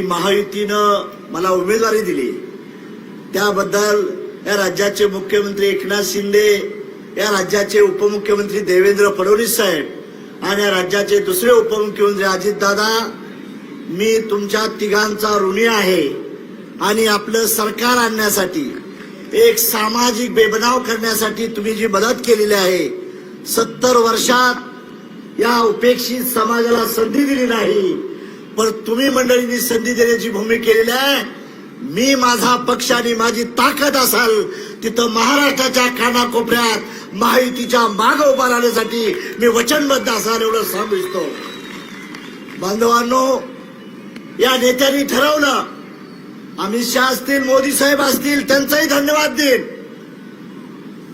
महायुतीनं मला उमेदवारी दिली. त्याबद्दल या राज्याचे मुख्यमंत्री एकनाथ शिंदे या राज्याचे उपमुख्यमंत्री देवेंद्र फडणवीस साहेब आणि या राज्याचे दुसरे उपमुख्यमंत्री अजितदादा मी तुमच्या तिघांचा ऋणी आहे आणि आपलं सरकार आणण्यासाठी एक सामाजिक बेबनाव करण्यासाठी तुम्ही जी मदत केलेली आहे सत्तर वर्षात या उपेक्षित समाजाला संधी दिली नाही. पण तुम्ही मंडळींनी संधी देण्याची भूमी केलेली आहे. मी माझा पक्ष आणि माझी ताकद असाल तिथं महाराष्ट्राच्या कानाकोपऱ्यात महायुतीच्या माग उभा राहण्यासाठी मी वचनबद्ध असाल एवढं सांगू इच्छितो. बांधवांनो या नेत्यांनी ठरवलं अमित शहा असतील मोदी साहेब असतील त्यांचाही धन्यवाद देईन.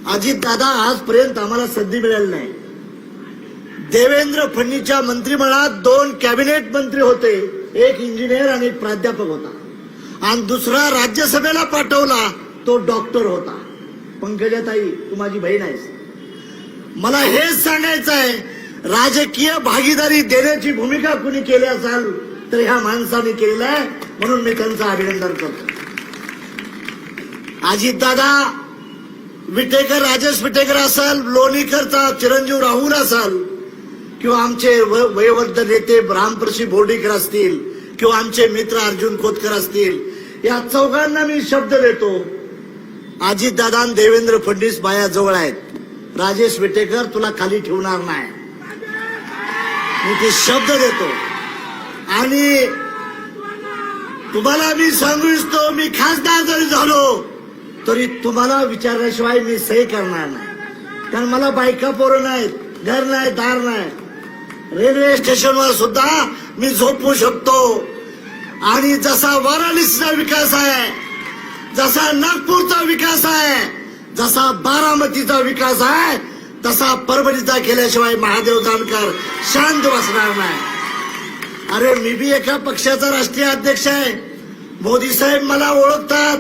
अजित दादा आजपर्यंत आम्हाला संधी मिळाली नाही. देवेंद्र फडणवीसच्या मंत्रिमंडळात दोन कॅबिनेट मंत्री होते. एक इंजिनियर आणि एक प्राध्यापक होता. आणि दुसरा राज्यसभेला पाठवला तो डॉक्टर होता. पंकजाताई तू माझी बहीण आहेस. मला हेच सांगायचं आहे राजकीय भागीदारी देण्याची भूमिका कुणी केली असाल तर ह्या माणसाने केलेलं आहे म्हणून मी त्यांचं अभिनंदन करतो. अजितदादा विटेकर राजेश विटेकर असाल लोणीकरचा चिरंजीव राहुल असाल किंवा आमचे व- नेते रामप्रशी बोर्डीकर असतील किंवा आमचे मित्र अर्जुन खोतकर असतील या चौघांना मी शब्द देतो. अजितदादा आणि देवेंद्र फडणवीस बायाजवळ आहेत. राजेश विटेकर तुला खाली ठेवणार नाही. मी ते शब्द देतो. आणि तुम्हाला मी सांगू इच्छितो मी खासदार जरी झालो तरी तुम्हाला विचारल्याशिवाय मी सही करणार नाही. कारण मला बायका पोरं नाहीत घर नाही दार नाही. रेल्वे स्टेशनवर सुद्धा मी झोपू शकतो. आणि जसा वाराणसीचा विकास आहे जसा नागपूरचा विकास आहे जसा बारामतीचा विकास आहे तसा परभणीचा केल्याशिवाय महादेव जानकर शांत बसणार नाही. अरे मी बी एका पक्षाचा राष्ट्रीय अध्यक्ष आहे. मोदी साहेब मला ओळखतात.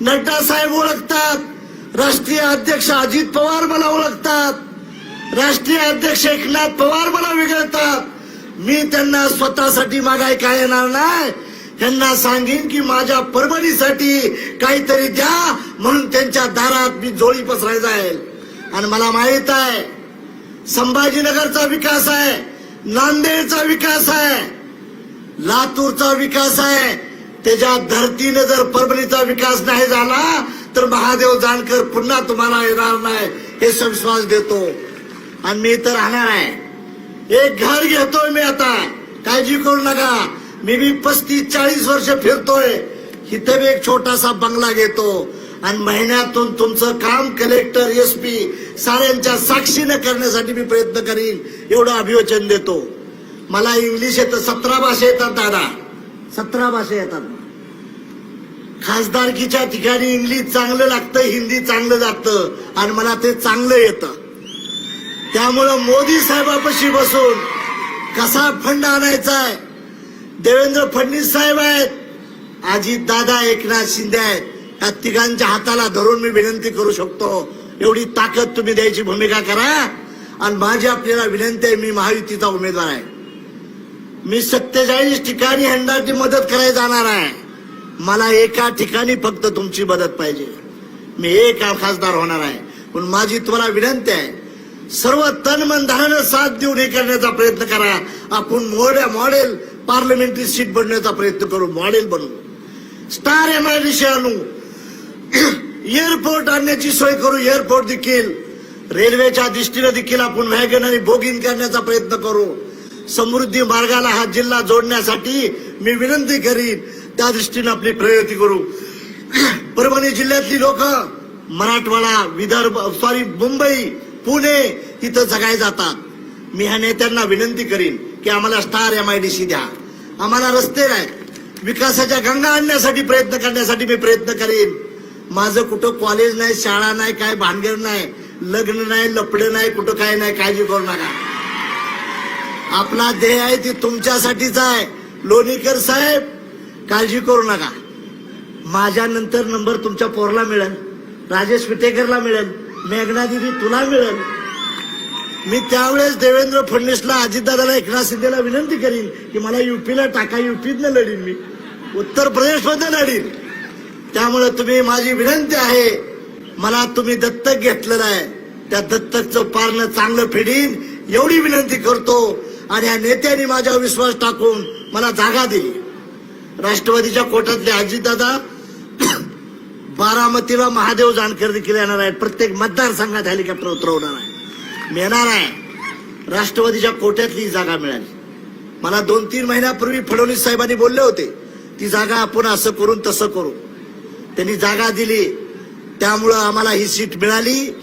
नड्डा साहेब ओळखतात. राष्ट्रीय अध्यक्ष अजित पवार मला ओळखतात. राष्ट्रीय अध्यक्ष एकनाथ पवार मला विघळतात मी त्यांना स्वतःसाठी मागाय काय येणार नाही? त्यांना सांगेन की माझ्या परभणीसाठी काहीतरी द्या म्हणून त्यांच्या दारात मी जोळी पसराय जाईल. आणि मला माहीत आहे संभाजीनगरचा विकास आहे नांदेडचा विकास आहे लातूरचा विकास आहे. त्याच्या धर्तीने जर परभणीचा विकास नाही झाला तर महादेव जानकर पुन्हा तुम्हाला येणार नाही हे विश्वास देतो. आणि मी इथं राहणार आहे. एक घर घेतोय मी आता. काळजी करू नका. मी बी पस्तीस चाळीस वर्ष फिरतोय. इथं मी एक छोटासा बंगला घेतो. आणि महिन्यातून तुमचं काम कलेक्टर एस पी साऱ्यांच्या साक्षीनं करण्यासाठी मी प्रयत्न करीन. एवढं अभिवचन देतो. मला इंग्लिश येतं. सतरा भाषा येतात दादा. सतरा भाषा येतात. खासदारकीच्या ठिकाणी इंग्लिश चांगलं लागतं हिंदी चांगलं लागतं आणि मला ते चांगलं येतं. त्यामुळं मोदी साहेबापाशी बसून कसा फंड आणायचा आहे देवेंद्र फडणवीस साहेब आहेत अजित दादा एकनाथ शिंदे आहेत. या तिघांच्या हाताला धरून मी विनंती करू शकतो. एवढी ताकद तुम्ही द्यायची भूमिका करा. आणि माझी आपल्याला विनंती आहे मी महायुतीचा उमेदवार आहे. मी सत्तेचाळीस ठिकाणी हंडाची मदत करायला जाणार आहे. मला एका ठिकाणी फक्त तुमची मदत पाहिजे. मी एक खासदार होणार आहे. पण माझी तुम्हाला विनंती आहे सर्व तन मन धनानं साथ देऊन हे करण्याचा प्रयत्न करा. आपण मोड्या मॉडेल पार्लमेंटरी सीट बनण्याचा प्रयत्न करू मॉडेल बनवू स्टार एम आय डी आणू. एअरपोर्ट आणण्याची सोय करू एअरपोर्ट देखील. रेल्वेच्या दृष्टीने देखील आपण व्हॅगन आणि बोगिंग करण्याचा प्रयत्न करू. समृद्धी मार्गाला हा जिल्हा जोडण्यासाठी मी विनंती करीन त्या दृष्टीने आपली प्रगती करू. परभणी जिल्ह्यातली लोक मराठवाडा विदर्भ सॉरी मुंबई पुणे तिथं जगाय जातात. मी ह्या नेत्यांना विनंती करीन की आम्हाला star M I D C द्या. आम्हाला रस्ते नाही विकासाच्या गंगा आणण्यासाठी प्रयत्न करण्यासाठी मी प्रयत्न करीन. माझं कुठं कॉलेज नाही शाळा नाही काय भानगड नाही लग्न नाही लपडं नाही कुठं काय नाही काळजी करू नका. आपला ध्येय आहे ती तुमच्यासाठीच आहे. लोणीकर साहेब काळजी करू नका. माझ्यानंतर नंबर तुमच्या पोरला मिळेल. राजेश विटेकरला मिळेल. मेघना दिदी तुला मिळेल. मी त्यावेळेस देवेंद्र फडणवीसला अजितदादाला एकनाथ शिंदेला विनंती करीन की मला युपीला टाका युपीतनं लढीन मी. उत्तर प्रदेशमध्ये लढीन. त्यामुळे तुम्ही माझी विनंती आहे मला तुम्ही दत्तक घेतलेलं आहे. त्या दत्तकचं पारणं चांगलं फेडीन एवढी विनंती करतो आणि या नेत्यांनी माझ्यावर विश्वास टाकून मला जागा दिली. राष्ट्रवादीच्या कोटातले अजितदादा बारामतीला महादेव जानकर देखील येणार आहेत. प्रत्येक मतदारसंघात हेलिकॉप्टर उतरवणार आहे. मिळणार आहे. राष्ट्रवादीच्या कोट्यातली जागा मिळाली. मला दोन तीन महिन्यापूर्वी फडणवीस साहेबांनी बोलले होते ती जागा आपण असं करून तसं करू. त्यांनी जागा दिली. त्यामुळं आम्हाला ही सीट मिळाली.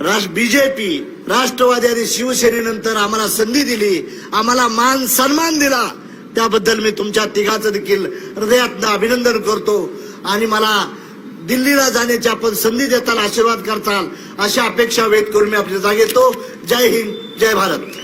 राष्ट्र बीजेपी राष्ट्रवादी आणि शिवसेनेनंतर आम्हाला संधी दिली. आम्हाला मान सन्मान दिला. त्याबद्दल मी तुमच्या तिघाचं देखील हृदयातनं अभिनंदन करतो. आणि मला दिल्लीला जाण्याची आपण संधी देताल आशीर्वाद करताल अशा अपेक्षा व्यक्त करून मी आपल्या जागेतो जय हिंद जय भारत.